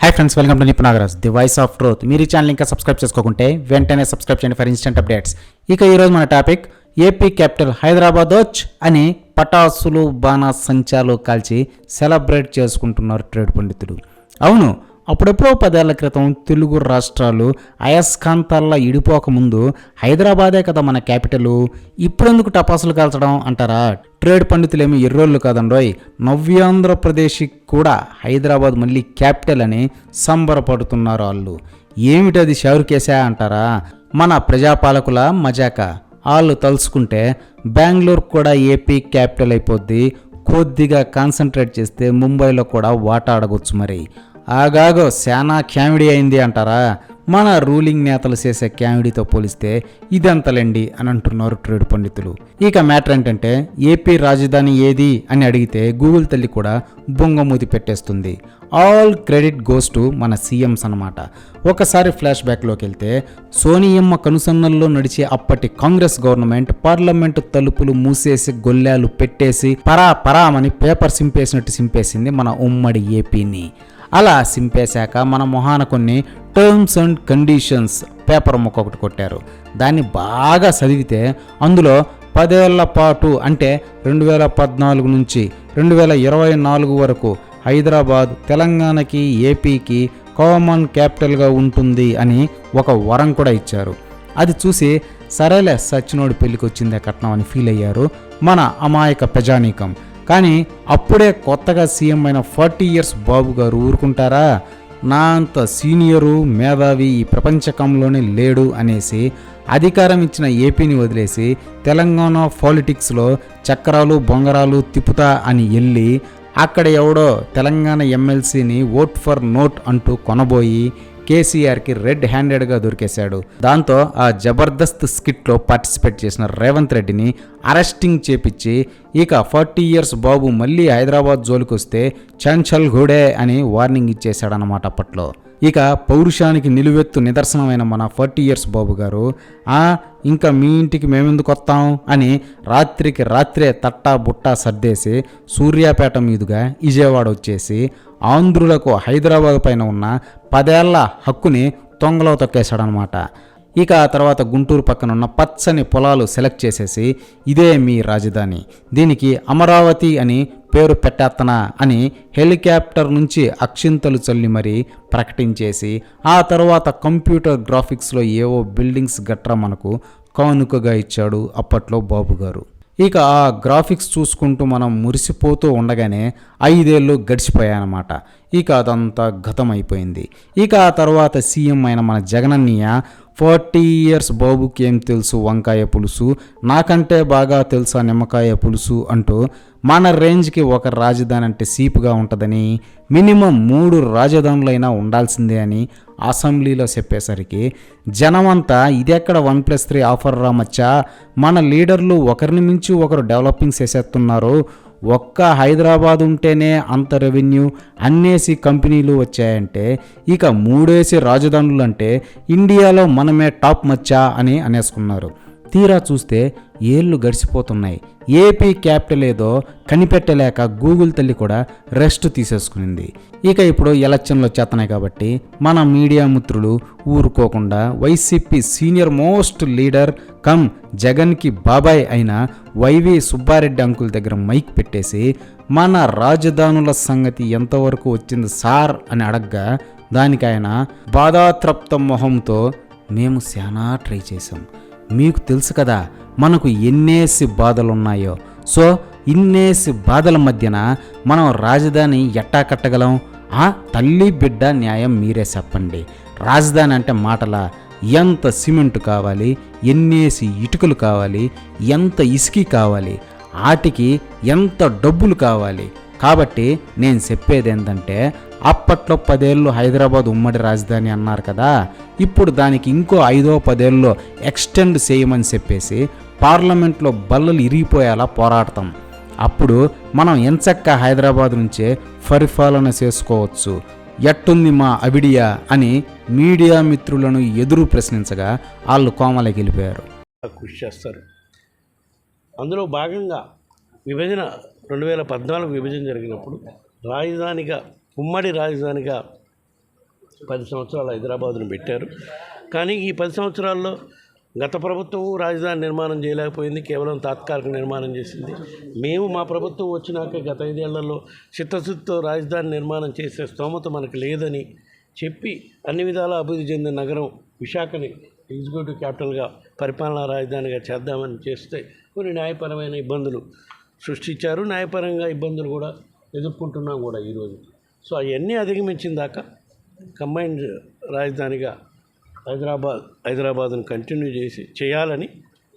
Hi friends welcome to Nipu Nagaraj the voice of truth మీరు ఈ channel ఇంకా subscribe చేసుకోకుంటే వెంటనే సబ్స్క్రైబ్ చేయండి ఫర్ ఇన్స్టెంట్ అప్డేట్స్ ఇక ఈరోజు మన టాపిక్ ఏపీ క్యాపిటల్ హైదరాబాద్ వచ్చ్ అని పటాసులు బాణాసంచాలు కాల్చి సెలబ్రేట్ చేసుకుంటున్నారు ట్రేడ్ పండితుడు అవును అప్పుడెప్పుడో పదేళ్ళ క్రితం తెలుగు రాష్ట్రాలు అయస్కాంతాల్లో ఇడిపోకముందు హైదరాబాదే కదా మన క్యాపిటల్ ఇప్పుడెందుకు టపాసులు కాల్చడం అంటారా? ట్రేడ్ పండితులేమి ఎర్రోళ్ళు కాదండోయ్ నవ్యాంధ్రప్రదేశ్కి కూడా హైదరాబాద్ మళ్ళీ క్యాపిటల్ అని సంబరపడుతున్నారు వాళ్ళు ఏమిటది షౌరుకేసా అంటారా? మన ప్రజాపాలకుల మజాక. వాళ్ళు తలుచుకుంటే బెంగళూరు కూడా ఏపీ క్యాపిటల్ అయిపోద్ది. కొద్దిగా కాన్సన్ట్రేట్ చేస్తే ముంబైలో కూడా వాటా అడగొచ్చు మరి. ఆగాగో శానా క్యామిడీ అయింది అంటారా? మన రూలింగ్ నేతలు చేసే క్యామిడీతో పోలిస్తే ఇదంతలేండి అని అంటున్నారు ట్రేడ్ పండితులు. ఇక మ్యాటర్ ఏంటంటే ఏపీ రాజధాని ఏది అని అడిగితే గూగుల్ తల్లి కూడా బొంగమూతి పెట్టేస్తుంది. ఆల్ క్రెడిట్ గోస్ టు మన సీఎంస్ అన్నమాట. ఒకసారి ఫ్లాష్ బ్యాక్లోకి వెళ్తే సోనియమ్మ కనుసన్నల్లో నడిచే అప్పటి కాంగ్రెస్ గవర్నమెంట్ పార్లమెంటు తలుపులు మూసేసి గొల్లాలు పెట్టేసి పరా పరామని పేపర్ సింపేసినట్టు సింపేసింది మన ఉమ్మడి ఏపీని. అలా సింపేశాక మన మొహాన కొన్ని టర్మ్స్ అండ్ కండిషన్స్ పేపర్ ముక్క ఒకటి కొట్టారు. దాన్ని బాగా చదివితే అందులో పదేళ్ళ పాటు అంటే రెండు వేల పద్నాలుగు నుంచి రెండు వేల ఇరవై నాలుగు వరకు హైదరాబాద్ తెలంగాణకి ఏపీకి కామన్ క్యాపిటల్గా ఉంటుంది అని ఒక వరం కూడా ఇచ్చారు. అది చూసి సరేలే సచ్చినోడి పెళ్ళికి వచ్చిందే కట్నం అని ఫీల్ అయ్యారు మన అమాయక ప్రజానీకం కానీ అప్పుడే కొత్తగా సీఎం అయిన ఫార్టీ ఇయర్స్ బాబు గారు ఊరుకుంటారా? నా అంత సీనియరు మేధావి ఈ ప్రపంచకంలోనే లేడు అనేసి అధికారం ఇచ్చిన ఏపీని వదిలేసి తెలంగాణ పాలిటిక్స్లో చక్రాలు బొంగరాలు తిప్పుతా అని వెళ్ళి అక్కడ ఎవడో తెలంగాణ ఎమ్మెల్సీని ఓట్ ఫర్ నోట్ అంటూ కొనబోయి కేసీఆర్కి రెడ్ హ్యాండెడ్గా దొరికేశాడు. దాంతో ఆ జబర్దస్త్ స్కిట్లో పార్టిసిపేట్ చేసిన రేవంత్ రెడ్డిని అరెస్టింగ్ చేపించి ఇక ఫార్టీ ఇయర్స్ బాబు మళ్ళీ హైదరాబాద్ జోలికి వస్తే చంచల్ ఘోడే అని వార్నింగ్ ఇచ్చేశాడనమాట అప్పట్లో. ఇక పౌరుషానికి నిలువెత్తు నిదర్శనమైన మన ఫార్టీ ఇయర్స్ బాబు గారు ఆ ఇంకా మీ ఇంటికి మేమెందుకు వస్తాం? అని రాత్రికి రాత్రే తట్టా బుట్టా సర్దేసి సూర్యాపేట మీదుగా విజయవాడ వచ్చేసి ఆంధ్రులకు హైదరాబాద్ పైన ఉన్న పదేళ్ళ హక్కుని తొంగలో తొక్కేశాడనమాట ఇక ఆ తర్వాత గుంటూరు పక్కన ఉన్న పచ్చని పొలాలు సెలెక్ట్ చేసేసి ఇదే మీ రాజధాని. దీనికి అమరావతి అని పేరు పెట్టేత్తనా అని హెలికాప్టర్ నుంచి అక్షింతలు చల్లి మరీ ప్రకటించేసి ఆ తర్వాత కంప్యూటర్ గ్రాఫిక్స్లో ఏవో బిల్డింగ్స్ గట్రా మనకు కానుకగా ఇచ్చాడు అప్పట్లో బాబు గారు. ఇక ఆ గ్రాఫిక్స్ చూసుకుంటూ మనం మురిసిపోతూ ఉండగానే ఐదేళ్ళు గడిచిపోయాయన్నమాట. ఇక అదంతా గతమైపోయింది ఇక ఆ తర్వాత సీఎం అయిన మన జగనన్నయ్య ఫార్టీ ఇయర్స్ బాబుకి ఏం తెలుసు వంకాయ పులుసు? నాకంటే బాగా తెలుసా నిమ్మకాయ పులుసు అంటూ మన రేంజ్కి ఒక రాజధాని అంటే సీపుగా ఉంటుందని మినిమం మూడు రాజధానులైనా ఉండాల్సిందే అని అసెంబ్లీలో చెప్పేసరికి జనమంతా ఇదెక్కడ వన్ ప్లస్ త్రీ ఆఫర్ రామచ్చా మన లీడర్లు ఒకరిని మించి ఒకరు డెవలపింగ్ చేసేస్తున్నారు ఒక్క హైదరాబాద్ ఉంటేనే అంత రెవెన్యూ అన్నేసి కంపెనీలు వచ్చాయంటే ఇక మూడేసి రాజధానులు అంటే ఇండియాలో మనమే టాప్ మచ్చా అని అనేసుకున్నారు. తీరా చూస్తే ఏళ్ళు గడిచిపోతున్నాయి. ఏపీ క్యాపిటల్ ఏదో కనిపెట్టలేక గూగుల్ తల్లి కూడా రెస్ట్ తీసేసుకునింది. ఇక ఇప్పుడు ఎలక్షన్లు వచ్చేస్తున్నాయి కాబట్టి మన మీడియా మిత్రులు ఊరుకోకుండా YCP senior most leader cum జగన్కి బాబాయ్ అయిన వైవి సుబ్బారెడ్డి అంకుల్ దగ్గర మైక్ పెట్టేసి మన రాజధానుల సంగతి ఎంతవరకు వచ్చింది సార్ అని అడగ్గా దానికి ఆయన బాధాత్రప్త మొహంతో మేము చాలా ట్రై చేసాం మీకు తెలుసు కదా మనకు ఎన్నేసి బాధలున్నాయో. సో ఇన్నేసి బాధల మధ్యన మనం రాజధాని ఎట్టా కట్టగలం? ఆ తల్లి బిడ్డ న్యాయం మీరే చెప్పండి. రాజధాని అంటే మాటల ఎంత సిమెంట్ కావాలి ఎన్నేసి ఇటుకలు కావాలి ఎంత ఇసుకి కావాలి ఆటికి ఎంత డబ్బులు కావాలి. కాబట్టి నేను చెప్పేది ఏంటంటే అప్పట్లో పదేళ్ళు హైదరాబాద్ ఉమ్మడి రాజధాని అన్నారు కదా. ఇప్పుడు దానికి ఇంకో ఐదో పదేళ్ళలో ఎక్స్టెండ్ చేయమని చెప్పేసి పార్లమెంట్లో బల్లలు ఇరిగిపోయేలా పోరాడతాం. అప్పుడు మనం ఎంచక్క హైదరాబాద్ నుంచే పరిపాలన చేసుకోవచ్చు. ఎట్టుంది మా అవిడియా అని మీడియా మిత్రులను ఎదురు ప్రశ్నించగా వాళ్ళు కోమలకి వెళ్ళిపోయారు. కృషి చేస్తారు. అందులో భాగంగా విభజన రెండు వేల పద్నాలుగు విభజన జరిగినప్పుడు రాజధానిగా ఉమ్మడి రాజధానిగా పది సంవత్సరాలు హైదరాబాదును పెట్టారు. కానీ ఈ పది సంవత్సరాల్లో గత ప్రభుత్వం రాజధాని నిర్మాణం చేయలేకపోయింది కేవలం తాత్కాలిక నిర్మాణం చేసింది. మేము మా ప్రభుత్వం వచ్చినాక గత ఐదేళ్ళలో చిత్తశుద్ధితో రాజధాని నిర్మాణం చేసే స్తోమత మనకు లేదని చెప్పి అన్ని విధాలా అభివృద్ధి చెందిన నగరం విశాఖని ఎగ్జిక్యూటివ్ క్యాపిటల్గా పరిపాలనా రాజధానిగా చేద్దామని చేస్తే కొన్ని న్యాయపరమైన ఇబ్బందులు సృష్టించారు. న్యాయపరంగా ఇబ్బందులు కూడా ఎదుర్కొంటున్నాం కూడా ఈరోజు. సో అవన్నీ అధిగమించిన దాకా కంబైన్డ్ రాజధానిగా హైదరాబాద్ హైదరాబాద్ను కంటిన్యూ చేసి చేయాలని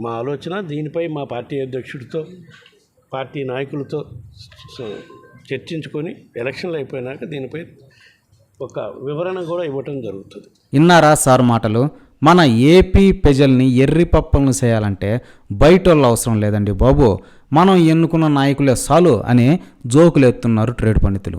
మా ఆలోచన. దీనిపై మా పార్టీ అధ్యక్షుడితో పార్టీ నాయకులతో చర్చించుకొని ఎలక్షన్లు అయిపోయినాక దీనిపై ఒక వివరణ కూడా ఇవ్వటం జరుగుతుంది. ఇన్నారా సార్ మాటలు? మన ఏపీ ప్రజల్ని ఎర్రి పప్పలను చేయాలంటే బయటోళ్ళు అవసరం లేదండి బాబు. మనం ఎన్నుకున్న నాయకులే చాలు అని జోకులు ఎత్తున్నారు ట్రేడ్ పండితులు.